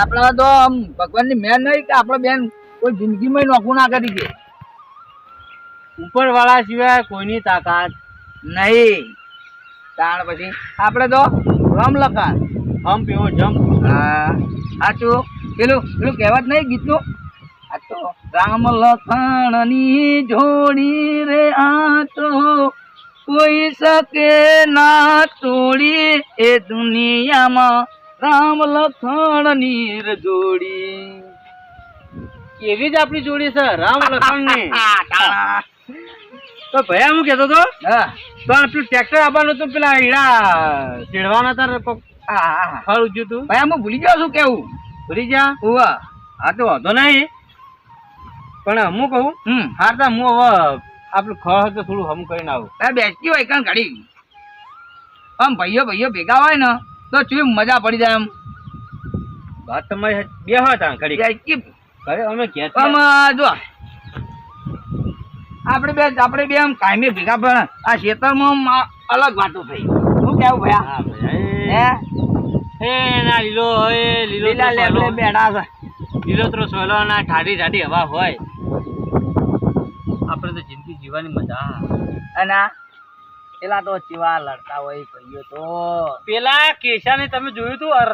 આપણા તો આમ ભગવાનની મેન નહીં કે આપણે બેન કોઈ જિંદગીમાં નોખું ના કરી કે ઉપર વાળા સિવાય કોઈની તાકાત નહીં. તાણ પછી આપણે તો રમ લખા હમ પીવો જમ. હા, સાચું. પેલું પેલું કહેવત નહીં ગીતનું? આ તો રામ લખણની જોડી રે આ તો કોઈ શકે ના તોડી એ દુનિયામાં રામ લખણ નીર જોડી. એવી જ આપણી જોડી છે રામ લખણની તો ભયા હું કેતો તો તો આપણું ટ્રેક્ટર આપવાનું હતું પેલા હીરા ચીડવાના તાર ફળ ઉજ્યું તું? ભાઈ હું ભૂલી ગયો છું કેવું? ભૂલી જા ઉવા. હા તો વાંધો નહીં. પણ હું કહું હમ. હાર તા હું હવે આપણું ખળ હતું થોડું હમ કરીને આવું. બેસતી હોય કારણ ઘડી. આમ ભાઈઓ ભાઈઓ ભેગા હોય ને તો ચેવી મજા પડી જાય એમ. વાત તમારી બે હતા ઘડી ઘરે અમે આમ જો આપણે બે આપણે બે આમ કાયમી ભેગા પણ આ ખેતરમાં અલગ વાતો થઈ. શું કેવું ભયા? હા. હે? ના લીલો હે લીલો લીલા લેબલે બેઠા છે. લીલોતરો સોલો ના ઠાડી ઠાડી હવા હોય. આપણે તો જિંદગી જીવવાની મજા. અને આ પેલા તો ચીવા લડતા હોય ભાઈઓ તો. પેલા કેશા ને તમે જોયું તું અર.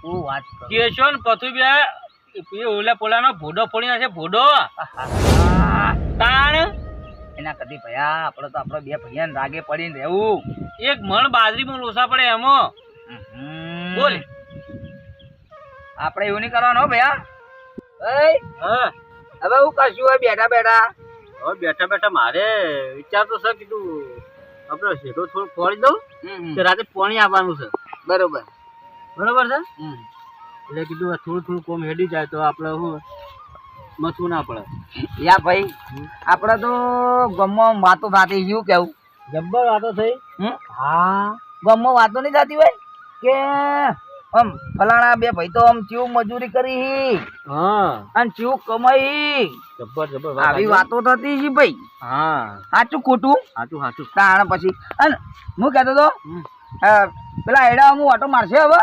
શું વાત કેશો ને પથુ બે એ પોલા નો ભોડો ફોડી નાખે ભોડો. તાણ? એના કદી ભયા? આપડે તો આપડે બે ભૈયા રાગે પડીને રહેવું. એક મણ બાજરી માં લોસા પડે એમો. બોલ. આપણે એવું નહીં કરવાનું હો ભૈયા. હવે હું કશું હોય બેઠા બેઠા. હવે બેઠા બેઠા મારે વિચાર તો છે કીધું આપણે શેઠો થોડું ખોળી દઉં કે રાતે પાણી આપવાનું છે. બરોબર. બરોબર છે? એટલે કીધું થોડું થોડું કોમ હેડી જાય તો આપણે શું મથવું ના પડે. યા ભાઈ આપણે તો ગમમાં વાતો થતી શું કેવું? જબ્બર વાતો થઈ? હા. ગમમાં વાતો નહીં થતી હોય? કે આમ ફલાણા બે ભાઈ તો આમ ચીવ મજૂરી કરી હી. હા. અને ચીવ કમાઈ. જબર જબર આવી વાતો થતી છે ભાઈ. હા. સાચું ખોટું? સાચું સાચું. તાણ પછી. અને હું કહેતો તો પેલા એડા હું ઓટો મારશે હવે?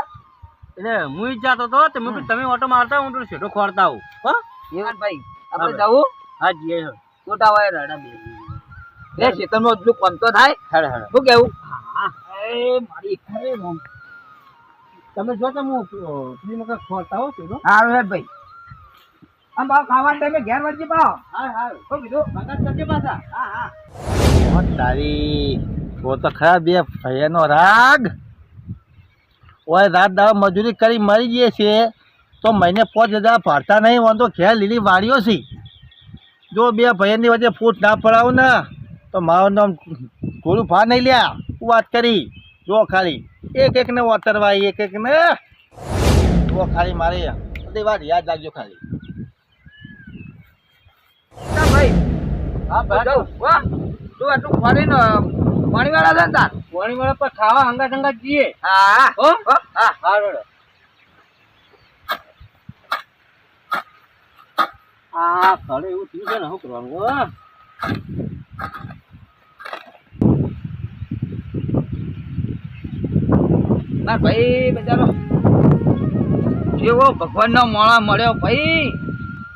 એટલે હું ઈચ્છાતો જાતો તો તમે તમે ઓટો મારતા હું તો શેઠો ખોરતા હું હો? એવું ભાઈ આપણે જવું? હા જીએ મોટા હોય રડા બે. એ ખેતરમાં એટલું કોમ તો થાય? હેડ હેડ. શું કેવું હા. એ મારી ખરે. તમે જો તો હું ફ્રી મકા ખોલતા હો શેઠો સારું સાહેબ ભાઈ. આમ બાવ ખાવાના ટાઈમે ઘેર વળજી બાવ હા હા શું કીધું? મગજ કરજે પાછા? હા હા. તારી તો તો ખરા બે ભૈયાનો રાગ. ઓય રાત દાવ મજૂરી કરી મરી જઈએ છે તો મહિને પાંચ હજાર ભરતા નહીં વાંધો ઘેર લીલી વાડીઓ છે. જો બે ભયની વચ્ચે ફૂટ ના પડાવું ને તો મારું નામ ગોળું ભા નહીં લ્યા. હું વાત કરી. જો ખાલી એક એકને ઓતરવા એક એકને જો ખાલી મારે બધી વાત યાદ રાખજો ખાલી. ભાઈ. હા તો વાહ. તું આટલું ફરીને પાણી વાળા છે ને તાર? પર ખાવા હંગા હંગા જઈએ. હા હો? હો? હા હા. રોડો. આ ખડે એવું થયું છે ને શું કરવાનું ના ભાઈ, બજારો. જેવો ભગવાનનો મોળા મળ્યો ભાઈ.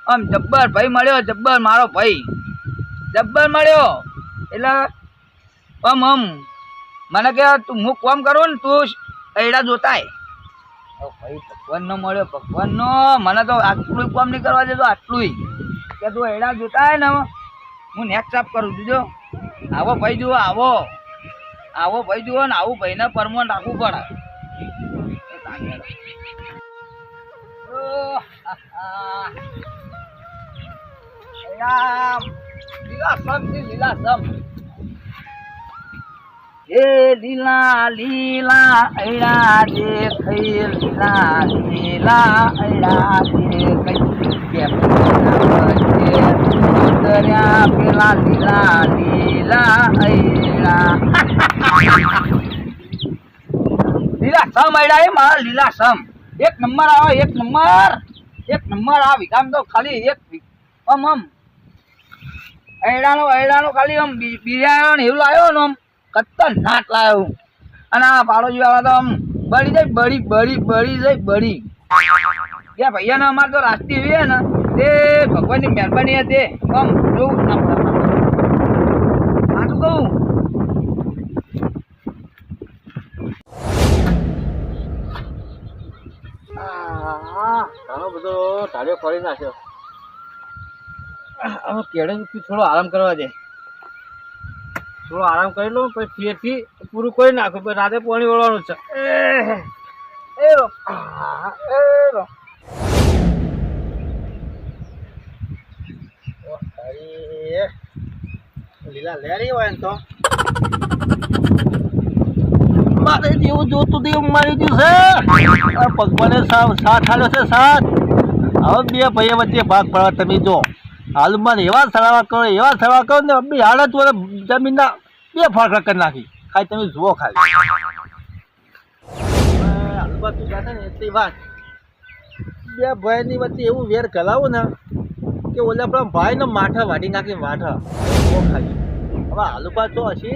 આમ જબ્બર ભાઈ મળ્યો, જબ્બર મારો ભાઈ. જબ્બર મળ્યો. એટલે આમ આમ. મને કે, તું હું કોમ કરું ને તું એડા જોતાય. ભાઈ, ભગવાનનો મળ્યો, ભગવાનનો. મને તો આટલું કોમ નહીં કરવા દેતો આટલું કે તું એડા જોતાય ને હું નેક્સ્ટ સાફ કરું છું આવો ભાઈ, જુઓ, આવો. આવો ભાઈ, જુઓ ને આવું ભાઈને પરમોન રાખવું પડે એ તાંગેલો. લીલાછમ છે, લીલાછમ. એ લીલા લીલા અયડા દેખાય લીલા લીલા અયડા દેખાય કે પેલા લીલા લીલા અયડા? લીલા સમ અયડા એ મારા લીલા સમ એક નંબર આવે, એક નંબર. એક નંબર આ વિકામ તો ખાલી એક. આમ આમ અયડાનો અયડાનો ખાલી આમ બી- ને એવું લાવ્યો ને આમ ખતરનાક લાવ્યો. અને આ પાડોશી વાળા તો આમ બળી જાય, બળી બળી બળી જાય, બળી. ત્યાં ભૈયાને અમારે તો રાસ્તી હોય ને. તે ભગવાનની મહેરબાની હતી. આમ જોઉં સાચું કહું ઘણો બધો ઢાળ્યો ફરી નાખ્યો. હવે કેળે થોડો આરામ કરવા દે. થોડો આરામ કરી લઉં પછી ફેરથી પૂરું કરી નાખું. પછી રાતે પાણી વળવાનું છે. એ રો. લીલા લેરી હોય ને તો. મારે જેવું જોતું તેવું મારી ગયું છે. ભગવાને સાથ આલ્યો છે સાથ. હવે બે ભાઈ વચ્ચે ભાગ પડવા તમે જો. હાલમાં એવા સળાવા કરો એવા સળાવા કરો ને બે હાલત વડે જમીનના બે ફાકડા કરી નાખી. ખાલી તમે જુઓ ખાલી. હાલમાં તું જાતે ને એટલી વાત. બે ભાઈની વચ્ચે એવું વેર કલાવો ને કે ઓલા આપણા ભાઈનો માથા વાટી નાખી જુઓ હવે હાલુપા તો હશે.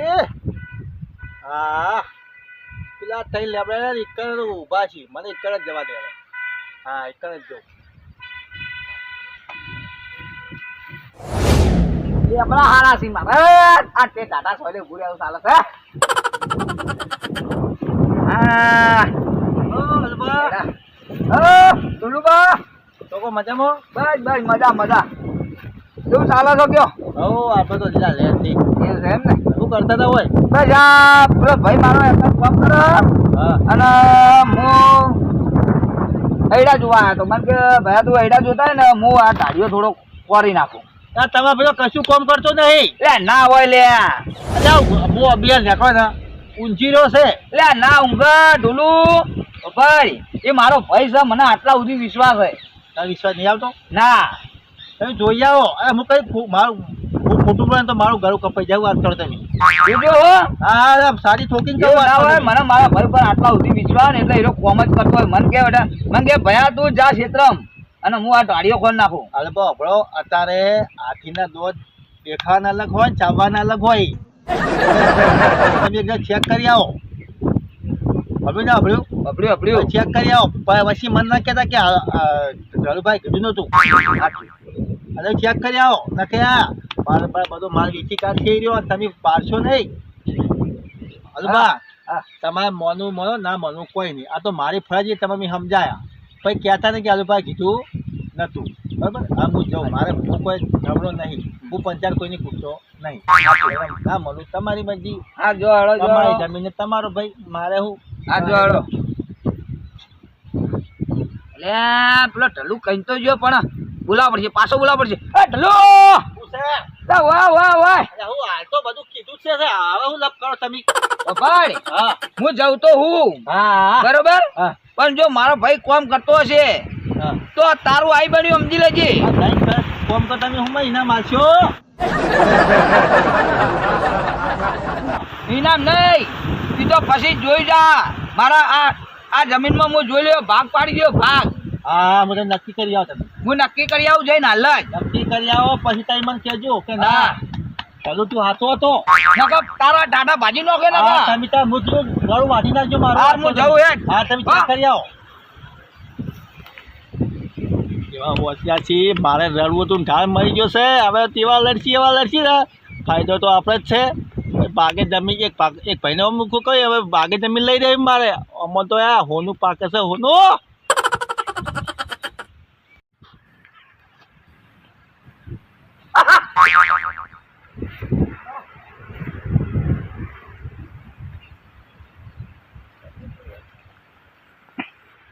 હા. પેલા થઈ લેબડા ઇકણ ઊભા છે. મને ઇકણ જ જવા દે. હા ઇકણ જ જો. આપણા હારા સી મારે. આ તે ટાટા સોલે ઉભું રહેવું ચાલે છે હા. ઓ હાલુપા ઓ ટુલુબા તો કો મજામાં? બસ બસ મજા મજા. શું ચાલે છો કયો? હો આપણે તો જીલા થી છે એમ ને? શું કરતા હતા હોય? બસ આ પેલો ભાઈ મારો એમ કામ કરો અને હું હૈડા જોવા આવ્યો તો મને કે ભાઈ તું હૈડા જોતા ને હું આ ગાડીઓ થોડો કોરી નાખું. તમે પેલો કશું કામ કરતો નહીં. લે ના હોય લે. હું અભિયાન રાખો ને ઊંચી રહ્યો છે. લે ના ઊંઘ ઢોલું. ભાઈ એ મારો ભાઈ છે. મને આટલા સુધી વિશ્વાસ હોય. વિશ્વાસ નહીં આવતો? ના. તમે જોઈ આવો. એ હું કઈ મારું ખોટું પડે તો મારું ગળું કપાઈ જાય વાત કરો તમે અરે સારી ઠોકીને કહું હોય મને મારા ભાઈ પર આટલા સુધી વિશ્વાસ એટલે એ કોમ જ કરતો હોય. મને કે બેટા મને કે ભયા તું જા ક્ષેત્રમ. અને હું આ ઢાળીઓ ખોલ નાખું. બહુ હભળો અત્યારે હાથીના દોધ દેખાવાના અલગ હોય ને ચાવવાના અલગ હોય. તમે ચેક કરી આવો. હવે ના હભળ્યું અપડ્યું અપડ્યું ચેક કરી આવો. પછી મન ના કહેતા કે ધરુભાઈ કીધું નતું અને ચેક કરી આવો. ના કે આ મારે બધો માલ વેચી કાઢ થઈ રહ્યો અને તમે પાડશો નહીં. અલબા. તમારે મોનું મોનો ના મોનું કોઈ નહીં. આ તો મારી ફરજ તમે મેં સમજાયા. પછી કહેતા નહીં કે હલભાઈ કીધું નતું બરાબર? હા હું જાઉં. મારે હું કોઈ ઝઘડો નહીં. હું પંચાયત કોઈને પૂછતો નહીં. ના મળું. તમારી મરજી. હા જો હળો તમારી જમીન તમારો ભાઈ. મારે હું? હા જો હળો એટલે પેલો ટલું કહી તો જો પણ. બોલાવ પડશે પાછો બોલાવ પડશે. એ ઢલુ! શું છે? લે વાહ વાહ વાહ. હું હાલ તો બધું કીધું છે હવે હું લપ કરો તમે. ભાઈ હું. જાઉં તો હું. બરોબર? પણ જો મારો ભાઈ કોમ કરતો હશે તો તારું આઈ બન્યું સમજી લેજે. કોમ તો તમે હું મહિના મારશો? ઇનામ નહીં. તું તો પછી જોઈ જા. મારા આ આ જમીનમાં હું જોઈ લ્યો ભાગ પાડી ગયો ભાગ. હા હું તમને નક્કી કરી આવો તમે હું નક્કી કરી આવું જઈને હાલ જ નક્કી કરી આવો પછી તમે મને કહેજો કે ના. ચાલો તું હાથો હતો. તારા ટાટા ભાજી નો તમે ગળું વાટી નાખજો મારું. હા, હું જાઉં હેડ. હા તમે ચેક કરી આવો. કેવા હોશિયાર છીએ મારે રડવું તું ઢાળ મરી ગયો છે. હવે તેવા લડશી એવા લડશી ને. ફાયદો તો આપણે જ છે. બાગે જમીન એક પાક એક ભાઈને મૂકું કહી હવે બાગે જમીન લઈ રહી મારે. અમો તો આ હોનું પાકે છે હોનું.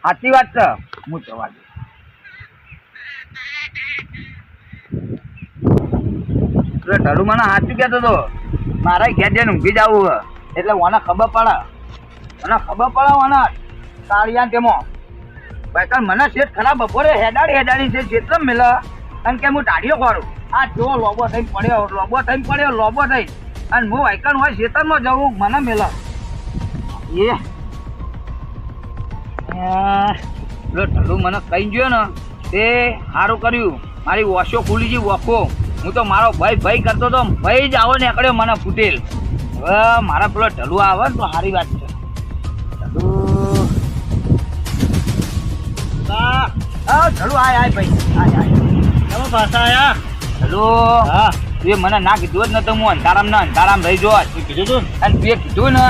સાચી વાત છે. હું જવા દઉં ઢળુ મને સાચું એટલે મને ખબર પડે. મને ખબર પડે તાળિયા તેમાં. ભાઈ મને શેઠ ખરાબ બપોરે હેડાડી હેડાડી છે જેટલો મેલે. અને કે હું ટાઢીઓ કરું આ જો લોબો થઈને પડ્યો, લોબો થઈને પડ્યો, લોબો થઈ અને હું વાયકન હોય શેતરમાં જવું, મને મેલે. એ. પેલો ઢલું મને કહી ગયો ને, તે સારું કર્યું. મારી વોશો ખુલી ગઈ વોખો હું તો મારો ભાઈ ભાઈ કરતો તો ભાઈ જ આવો નીકળ્યો મને ફૂટેલ. હવે મારા પેલો ઢલું આવે ને, તો સારી વાત છે. ઢળુ આય આય ભાઈ. આય આય. તમે પાછા આયા. ઢળુ હા. તું મને ના કીધું જ નતું હું અંધારામ ને અંધારામ રહી જોત. કીધું તું? અને તું કીધું ને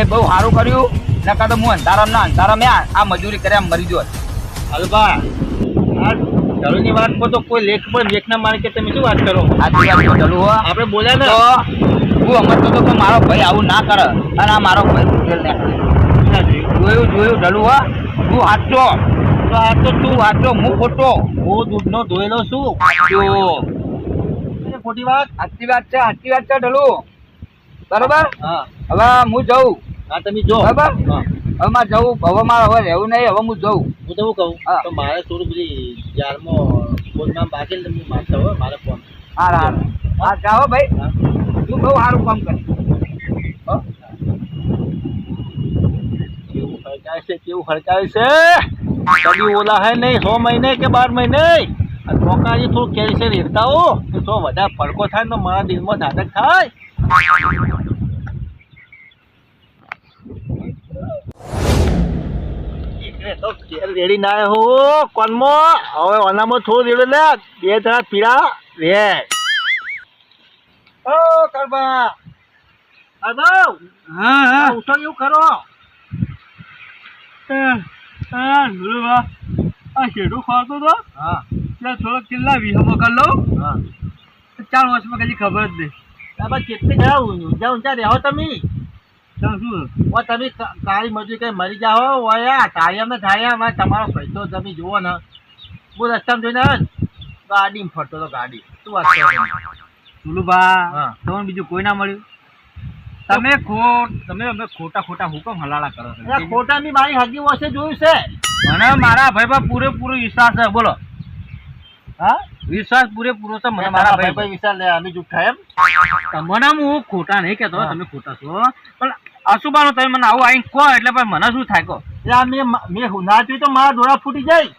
એ બહુ સારું કર્યું. નકા તો હું અંધારામ ના અંધારામ આ મજૂરી કર્યા મરી જો હલબા આ વાત પર તો કોઈ લેખ પણ લેખ ના મારે કે તમે શું વાત કરો? આ તું ઢળુ હો. આપણે બોલ્યા ને? તો હું સમજતો હતો કે મારો ભાઈ આવું ના કરે. અને આ મારો ભાઈ જોયું જોયું ઢલું હો. તું હાચો તો આ તો તું હાચો હું ખોટો. હું દૂધનો ધોયેલો છું. ખોટી વાત? સાચી વાત છે સાચી વાત છે ઢળુ બરોબર? હા. હવે હું જઉં. હા તમે જો. બરાબર? હા. હવે મારે જવું. હવે મારે હવે રહેવું નહીં હવે હું જઉં. હું તો કહું. તો મારે થોડું બધી જારમાં ફોનમાં બાકી હું મારતા હોય મારે ફોન હા હા. હા. જાઓ ભાઈ. તું બહુ સારું કામ કરે? કેવું હડકાય છે કેવું હડકાય છે? કદી ઓલા હે નહીં સો મહિને કે બાર મહિને ચોકાજી થોડું કેલ્શિયમ હીરતા હો તો બધા વધારે ફડકો થાય ને તો મારા દિલમાં ધાધક થાય રેડી ના હો કોનમાં હવે ઓનામાં થોડું રેડો લે બે જણા પીડા રે ઓ અદો હા હા ઉઠો એવું કરો હા ધુરુભા આ શેઠું ખાતો તો? હા. ત્યાં થોડો કિલ્લા વિહમો કરી લઉં? હા. ચાર વર્ષમાં કદી ખબર જ નહીં. બાબા કેટલી ગયા ઊંચા ઊંચા રહો તમે. શું ઓ તમે કાળી મજૂરી કઈ મરી જાઓ ઓયા ને ટાળિયા તમારો પૈસો તમે જુઓ ને. હું રસ્તામાં જોઈને ગાડીમાં ફરતો હતો ગાડી. શું વાત કરો તમે? તમને બીજું કોઈ ના મળ્યું? તમે ખોટ તમે અમે ખોટા ખોટા હુકમ હલાલા કરો છો. ખોટા ની મારી હગી વર્ષે જોયું છે. મને મારા ભાઈ પર પૂરેપૂરો વિશ્વાસ છે બોલો. હા? વિશ્વાસ પૂરેપૂરો છે મને મારા ભાઈ ભાઈ પર. વિચાર લે અમે જુઠ્ઠા એમ? તમને હું ખોટા નહીં કહેતો તમે ખોટા છો. પણ અશુભાનું તમે મને આવું આવીને કહો એટલે ભાઈ મને શું થાય કહો? મેં મેં ના તો મારા ડોળા ફૂટી જાય.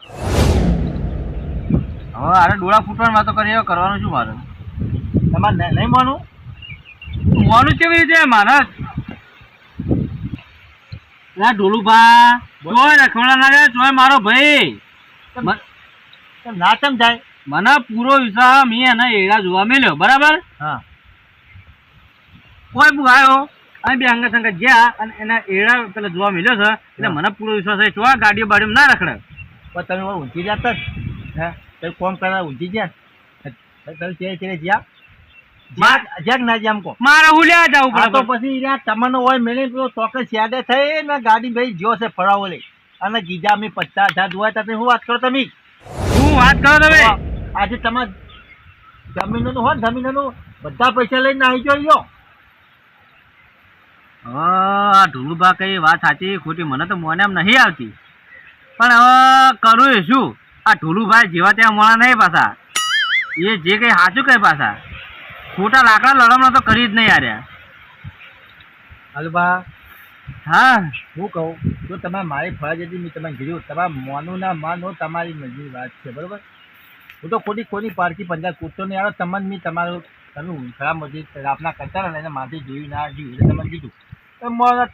હવે આરે ડોળા ફૂટવાની વાતો કરી કરવાનું શું મારે? તમારે નહીં માનું મોનું કેવી રીતે મારે ના ઢોલુભા. જોય રખમણા ના જાય જોય મારો ભાઈ ના કેમ જાય મને પૂરો વિશ્વાસ મેં એને એડા જોવા મેલ્યો બરાબર હા કોઈ બુ આવ્યો અને બે અંગત સંગત ગયા અને એના એડા પેલા જોવા મળ્યો છે એટલે મને પૂરો વિશ્વાસ છે જોવા ગાડીઓ બાડીઓ ના રખડે પણ તમે ઊંચી જતા. હે કઈ કોમ કરવા ઊંચી ગયા તમે ચેરે ચેરે જ્યાં મારે હું લેવા આ તો પછી તમને હોય મેળે પેલો ચોક્કસ યાદે થઈ ને ગાડી ભાઈ જો છે ફરાવો લે અને ગીજા મેં પચાસ હજાર જોવાય તો શું વાત કરો તમે? હું વાત કરો તમે? આજે તમારે જમીનનું હોય ને જમીનનું બધા પૈસા લઈને આવી ગયો હા ઢોલુભા કઈ વાત સાચી ખોટી મને તો મોને એમ નહીં આવતી. પણ હવે કરું શું? આ ઢોલુભાઈ જેવા ત્યાં મોણા નહીં પાછા. એ જે કઈ સાચું કઈ પાછા. ખોટા લાકડા લડમણા તો કરી જ નહીં આર્યા હલવા હા. હું કહું જો તમે મારી ફરજ હતી મેં તમે કીધું તમારે મોનું ના માનો તમારી મરજી વાત છે બરોબર? હું તો ખોટી કોની પારકી પંજાબ કૂદતો નહીં આવ્યો તમને મેં તમારું તમે ખરાબ મરજી આપના કરતા ને એને માથે જોયું ના જોયું એટલે તમને કીધું.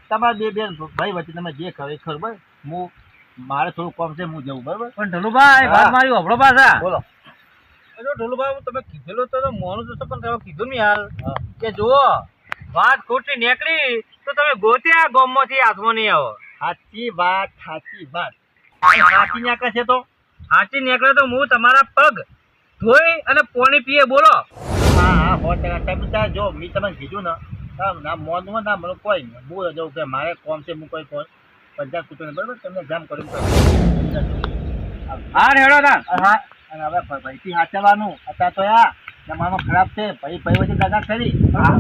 તમારા બે બેન ભાઈ વચ્ચે તમે જે ખરે ખબર બરાબર હું મારે થોડું કોમ છે હું જવું બરાબર? પણ ધનુભાઈ. વાત મારી અભળો પાછા. બોલો. અરે ઢોલુભાઈ તમે કીધેલો તો મોનું તો પણ તમે કીધું ને યાર કે જુઓ વાત ખોટી નીકળી તો તમે ગોતિયા આ ગોમમાંથી હાથમાં નહીં આવો. સાચી વાત સાચી વાત. સાચી નીકળે છે તો? હાચી નીકળે તો હું તમારા પગ ધોઈ અને પોણી પીએ બોલો. હા હા હો ટકા જો મેં તમને કીધું ને ના મોનમાં ના મને કોઈ હું જવું કે મારે કોમ છે હું કોઈ કોઈ પંચાયત કૂટું બરાબર? તમને જામ કર્યું હા હેડો તાર હા અને હવે ભાઈથી સાચવવાનું અત્યારે તો યા જમાનો ખરાબ છે. ભાઈ ભાઈ વચ્ચે દાદા કરી.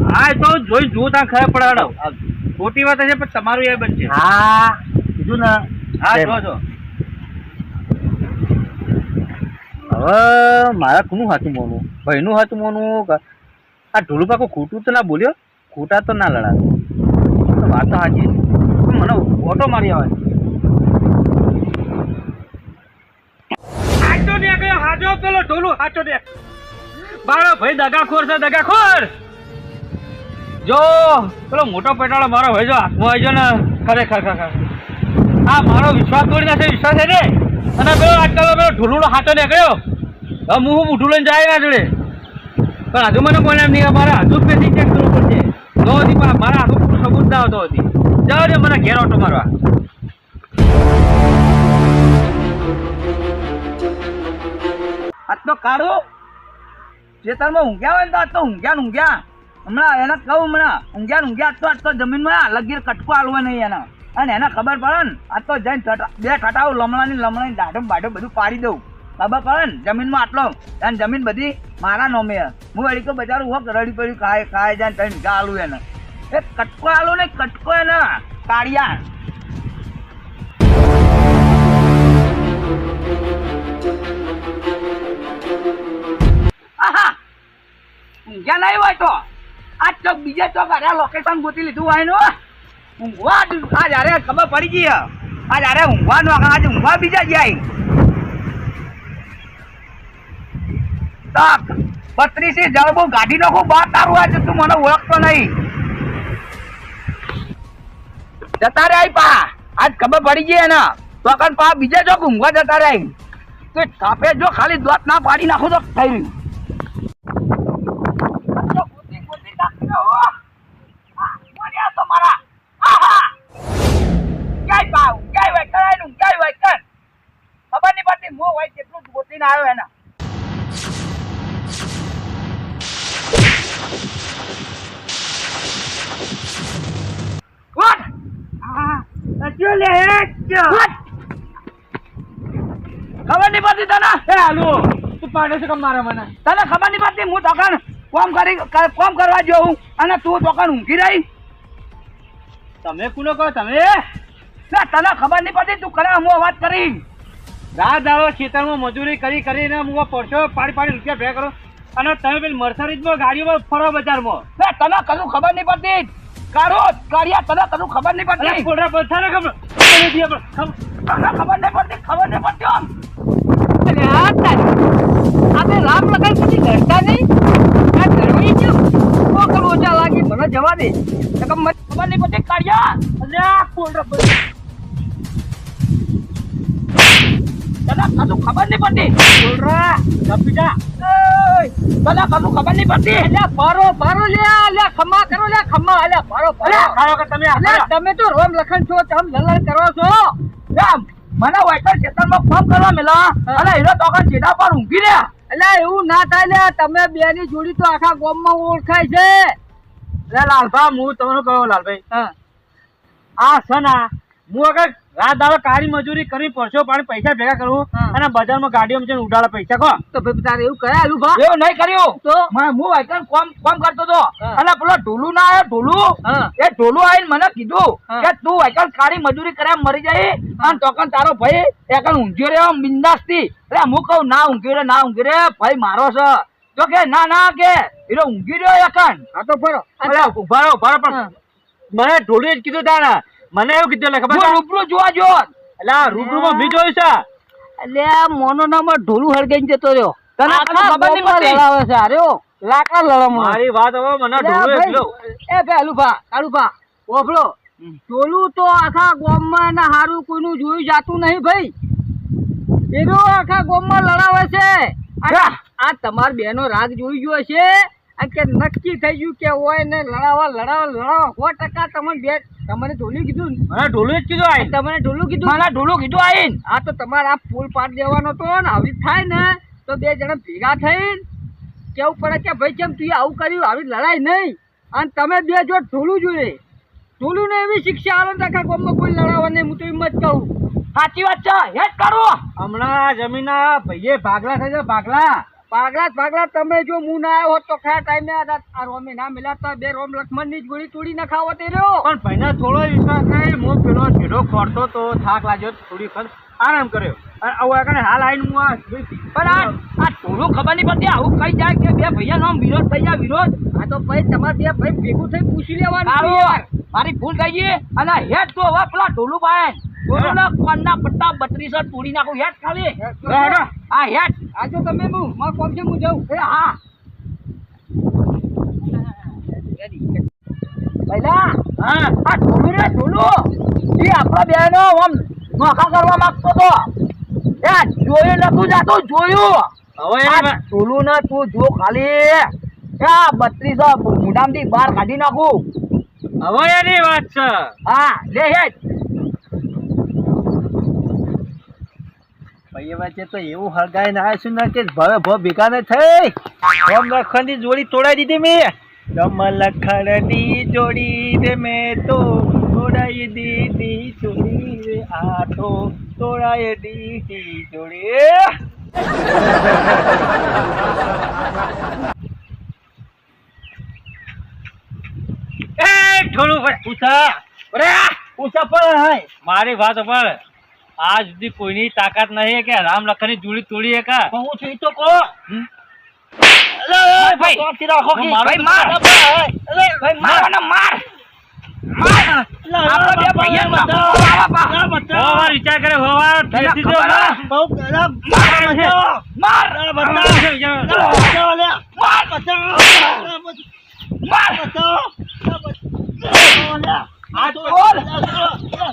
હા તો જોઈ જો ત્યાં ખરાબ પડાડો ખોટી વાત છે પણ તમારું એ બનશે હા કીધું ને. હા જો જો હવે મારા કોનું હાથું મોનું ભાઈનું હાથું મોનું આ ઢોલું પાકો ખોટું તો ના બોલ્યો? ખોટા તો ના લડા વાત તો સાચી મને ઓટો મારી આવે હાચો ને કયો પેલો ઢોલું હાચો દે બાળો ભાઈ દગાખોર છે, દગાખોર! જો, પેલો મોટો પેટાળો મારો ભાઈ જો, હાથમાં આવી ને ખરેખર ખરેખર આ મારો વિશ્વાસ તોડી નાખે, વિશ્વાસ છે ને? અને પેલો આજકાલ પેલો ઢોલું હાથો નીકળ્યો. હવે હું હું મોઢું લઈને જાય ના જોડે? પણ હજુ મને કોઈ એમ નહીં મારે હજુ પેથી ચેક કરવું પડશે. તો પણ મારા હાથું સબૂત ના હતો હતી જાઓ મને ઘેર ઓટો મારવા. તો કાઢો. ખેતરમાં ઊંઘ્યા હોય ને તો આજ ઊંઘ્યા ઊંઘ્યા. હમણાં એને કહું હમણાં, ઊંઘ્યા ઊંઘ્યા, તો તો જમીનમાં લગીર કટકો હાલવા નહીં એને. અને એને ખબર પડે ને, આજ તો જઈને બે ઠટાવું લમણાની લમણાની દાઢો બાઢો બધું પાડી દઉં. ખબર પડે ને, જમીનમાં આટલો. અને જમીન બધી મારા નોમે હું વળી તો બજાર હોક રડી પડી ખાય ખાય જાય ત્રણ ગાલું એને. એ કટકો આલો ને કટકો એને ઊંઘ્યા નહીં હોય તો. આ ચોક બીજે ચોક અરે લોકેશન ગોતી લીધું હોય નો ઊંઘવા જ- આ જ્યારે ખબર પડી ગઈ હે. આ જ્યારે ઊંઘવાનો આજે ઊંઘવા બીજા જાય. તક બત્રીસી જળબુ ગાડી નાખું બાર તારું આજે તું મને ઓળખતો નહીં. જતા રે આઈ પા. આજ ખબર પડી ગઈ ને તો કણ પા બીજા ચોક ઊંઘવા જતા રે તો કાપે જો ખાલી દોત ના પાડી નાખું તો થઈ રહ્યું. કેટલું આવ્યો એના! ખબર નહીં પડતી તને? એ હાલો તું પાડે છે કેમ મારે મને. તને ખબર નહીં પડતી? હું દોકાન કોમ કરી કોમ કરવા જોઉં અને તું દોકાન ઊંઘી રહી. તમે કુનો કહો તમે? ના તને ખબર નહીં પડતી? તું કરે હું વાત કરી. રાત દાડો ખેતરમાં મજૂરી કરી કરીને હું પડશો પાડી પાડી રૂપિયા ભેગા કરો. અને તમે પેલી મર્સરીઝમાં ગાડીમાં ફરો બજારમાં. તને કશું ખબર નહીં પડતી. કાઢો કાઢ્યા તને કશું ખબર નહીં પડતી. પોટરા બધા ખબર? તને ખબર નહીં પડતી ખબર નહીં પડતી આપણે રામ લગાઈ પછી ઘરતા નહીં. આ ઘરવાળી છે ઓછા લાગી મને જવા દે. મને ખબર નહીં પડતી કાઢ્યા અલ્યા પોટરા બધા તને કશું ખબર નહીં પડતી. તને કશું ખબર નહીં પડતી. એટલે ભરો પારો લે અલ્યા ખમા કરો લે ખમ્મા અલ્યા ભરો ભરો. ખાયો કે તમે. તમે તો રોમ લખન છો તમ લલન કરો છો. રામ મને વાઇકલ ખેતરમાં ફોન કરવા મેલા. અને હીરો તોકન સીધા પર ઊંઘી રહ્યા. અલ્યા એવું ના થાય લે તમે બે ની જોડી તો આખા ગામમાં ઓળખાય છે. અલ્યા લાલભા હું તમને કહ્યું લાલભાઈ. હા. આ સના હું અગર રાત દાડો કાળી મજૂરી કરી પરસો પાણી પૈસા ભેગા કરું અને બજારમાં ગાડીઓ જઈને ઉડાડે પૈસા કહો. તો ભાઈ તારે એવું કરાય આલુ ભા એવું નહીં કર્યું. તો? મને હું વાઇકલ કોમ કોમ કરતો હતો. અને પેલો ઢોલું ના આવ્યો ઢોલું? એ ઢોલું આવીને મને કીધું કે તું વાઇકલ કાળી મજૂરી કર્યા મરી જાય અને તોકન તારો ભાઈ એકન ઊંઘ્યો રહ્યો બિંદાસથી એટલે હું કહું ના ઊંઘ્યો રે ના ઊંઘ્યો રે ભાઈ મારો છે. તો કે ના ના કે. એનો ઊંઘી રહ્યો એકન આ તો ફરો. અલ્યા ઊભા રહો ઊભા રહો પણ. મને ઢોલી જ કીધું તારા મને એવું કીધું એટલે ખબર રૂબરૂ જોવા જો. એટલે રૂબરૂ માં મેં જોયું છે. એટલે મોનો નામાં ઢોલું હળગાઈ જતો રહ્યો. તને આખા ખબર નહીં ગામમાં પડતી? લડાવે છે આર્યો લાકડા લડામણો. મારી વાત હવે મને અલ્યા ઢોલુએ એ ભાઈ અલુભા કાળુભા ઓફળો ઢોલું તો આખા ગામમાં ને હારું કોઈનું જોયું જાતું નહીં ભાઈ. એનો આખા ગામમાં લડાવે છે. આ- તમાર બેનો રાગ જોઈ ગયો છે કે નક્કી થઈ ગયું કે હોય ને લડાવા લડાવા લડાવા. સો ટકા તમને બે તમને ઢોલું કીધું? મને ઢોલું જ કીધું આઈ. તમને ઢોલું કીધું? મને ઢોલું કીધું આવીને આ તો તમારે આ ફૂલ પાડ દેવાનો તો ને આવી થાય ને. તો બે જણા ભેગા થઈને કેવું પડે કે ભાઈ કેમ તું આવું કર્યું? આવી લડાઈ નહીં. અને તમે બે જો ઢોલું જોઈએ. ઢોલું ને એવી શિક્ષા આવે ને આખા ગામમાં કોઈ લડાવવા નહીં. હું તો એમ જ કહું. સાચી વાત છે. હેડ કરો. હમણાં જમીનના ભાઈએ ભાગલા થઈ જાય ભાગલા. પાગલા પાગલા તમે જો હું ના આવ્યો હોત તો ખરા ટાઈમે આ રોમે ના મિલાતા બે રોમ લક્ષ્મણની જ ગોળી તોડી નખાવો તે રહ્યો. પણ ભાઈને થોડો વિશ્વાસ નહીં હું પેલો ઢેઢો ખોરતો તો થાક લાગ્યો થોડી વખત આરામ કર્યો. અને આવું આગળ હાલ આવીને હું આ પણ આ આ ઢોલું ખબર નહીં પડતી આવું કઈ જાય કે બે ભૈયા નામ વિરોધ થઈ જાય વિરોધ? આ તો ભાઈ તમારે બે ભાઈ ભેગું થઈ પૂછી લેવાનું મારી ભૂલ થઈ ગઈ અને હેડ તો હવે પેલા ઢોલું ભાઈ ઢોલું ના કોણના પટ્ટા બત્રીસ તોડી નાખું. હેડ ખાલી. હા હેડ આ જો તમે હું મારું કોમ છે હું જાઉં એ હા. પહેલા હા. આ ઢોલું રે ઢોલું. એ આપણા બેનો આમ નોખા કરવા માંગતો હતો એ જોયું નતું જાતું જોયું. હવે ઢોલું ને તું જો ખાલી. એ બત્રીસ મોઢામાંથી બહાર કાઢી નાખું. હવે એની વાત છે. હા લે હેડ ભાઈ વચ્ચે તો એવું હળગાઈ ના છું ને કે ભવે ભવ ભેગા ને થઈ. રમ લખણની જોડી તોડાઈ દીધી મેં. રમ લખણની જોડી રે તો તોડાઈ દીધી જોડી રે આ તોડાઈ દીધી જોડી. એ ભાઈ પૂછા પૂછા પણ હાય મારી વાત પર આજ સુધી કોઈની તાકાત નહીં કે રામ લખનની જોડી તોડી હે કા હું છું તો કે માર હાથ બોલ.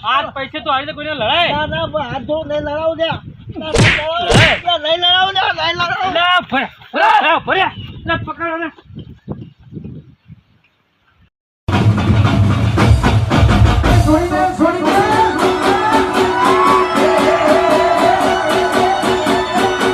હાથ પૈસે તો આવી કોઈને લડાય. ના ના હાથ ધો નહીં લડાવ દે નહીં લડાવ દે નહીં લડાવ દે ભર્યા ભર્યા ના પકડો ને.